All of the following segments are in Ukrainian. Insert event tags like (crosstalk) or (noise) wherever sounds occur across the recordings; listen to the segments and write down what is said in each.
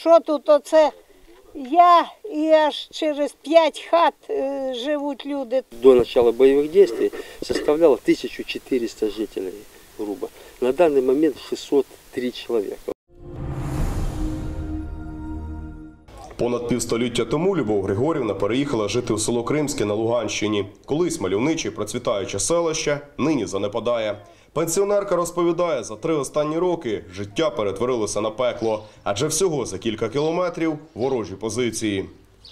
Що тут оце? Я і аж через п'ять хат е, живуть люди. До начала боевых действий составляло 1400 жителей, грубо. На данный момент 603 человека. Понад півстоліття тому Любов Григорівна переїхала жити у село Кримське на Луганщині. Колись мальовниче процвітаюче селище нині занепадає. Пенсіонерка розповідає, за три останні роки життя перетворилося на пекло, адже всього за кілька кілометрів ворожі позиції.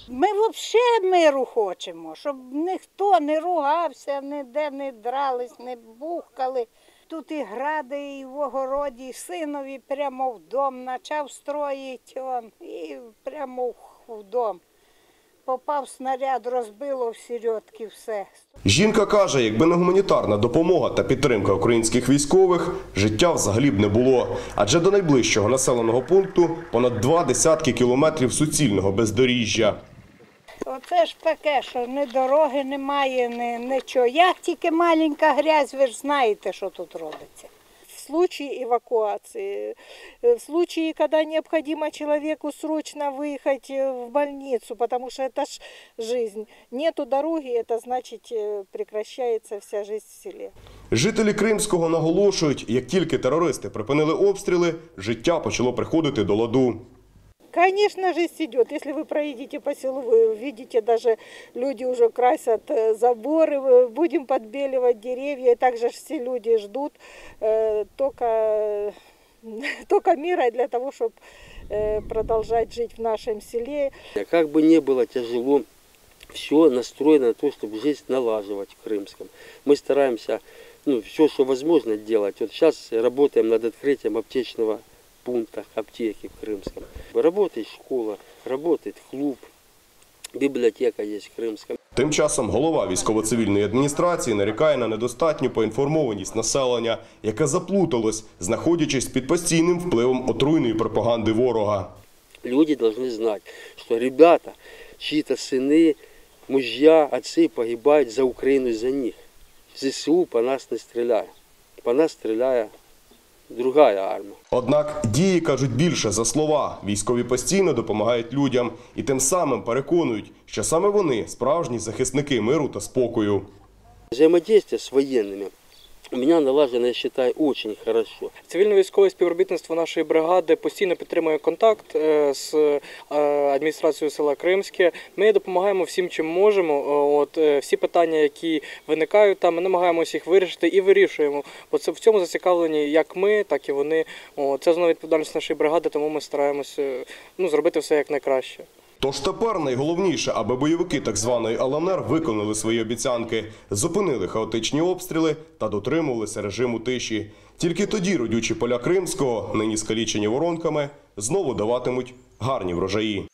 Ми взагалі миру хочемо, щоб ніхто не ругався, ніде не дрались, не бухкали. Тут і гради, і в огороді, і синові прямо в дом почав строїти он, і прямо в дом. Попав снаряд, розбило в сірьотки все. Жінка каже, якби не гуманітарна допомога та підтримка українських військових, життя взагалі б не було. Адже до найближчого населеного пункту понад два десятки кілометрів суцільного бездоріжжя. Оце ж таке, що ні дороги немає, ні нічого. Як тільки маленька грязь, ви ж знаєте, що тут робиться в случае эвакуации, э, в случае, когда необходимо человеку срочно выехать э, в больницу, потому что это ж жизнь. Нету дороги, это значит э, прекращается вся жизнь в селе. Жителі Кримського наголошують, як тільки терористи припинили обстріли, життя почало приходити до ладу. Конечно, жизнь идет. Если вы проедете по селу, вы увидите, даже люди уже красят э, заборы, э, будем подбеливать деревья. И также все люди ждут э, только, э, (laughs) только мира для того, чтобы продолжать жить в нашем селе. Как бы ни было тяжело, все настроено на то, чтобы жизнь налаживать в Крымском. Мы стараемся ну, все, что возможно делать. Вот сейчас работаем над открытием аптечного пункта, аптеки в Крымском. Работает школа, работает клуб, библиотека есть в Крымском. Тим часом голова військово-цивільної адміністрації нарікає на недостатню поінформованість населення, яке заплуталось, знаходячись під постійним впливом отруйної пропаганди ворога. Люди должны знать, что ребята, чьи-то сыны, мужья, отцы погибают за Украину и за них. ЗСУ по нас не стреляет. По нас стреляет другая армія. Однак дії кажуть більше за слова. Військові постійно допомагають людям і тим самим переконують, що саме вони справжні захисники миру та спокою. Взаємодія з военными у меня налажено, я считаю, очень хорошо. Цивільно-військове співробітництво нашої бригади постійно підтримує контакт е, з е, адміністрацією села Кримське. Ми допомагаємо всім, чим можемо. Е, От всі питання, які виникають там, ми намагаємося їх вирішити і вирішуємо. Бо це в цьому зацікавлені як ми, так і вони. О, Це знову відповідальність нашої бригади, тому ми стараємося ну, зробити все як найкраще. Тож тепер найголовніше, аби бойовики так званої ЛНР виконали свої обіцянки, зупинили хаотичні обстріли та дотримувалися режиму тиші. Тільки тоді родючі поля Кримського, нині скалічені воронками, знову даватимуть гарні врожаї.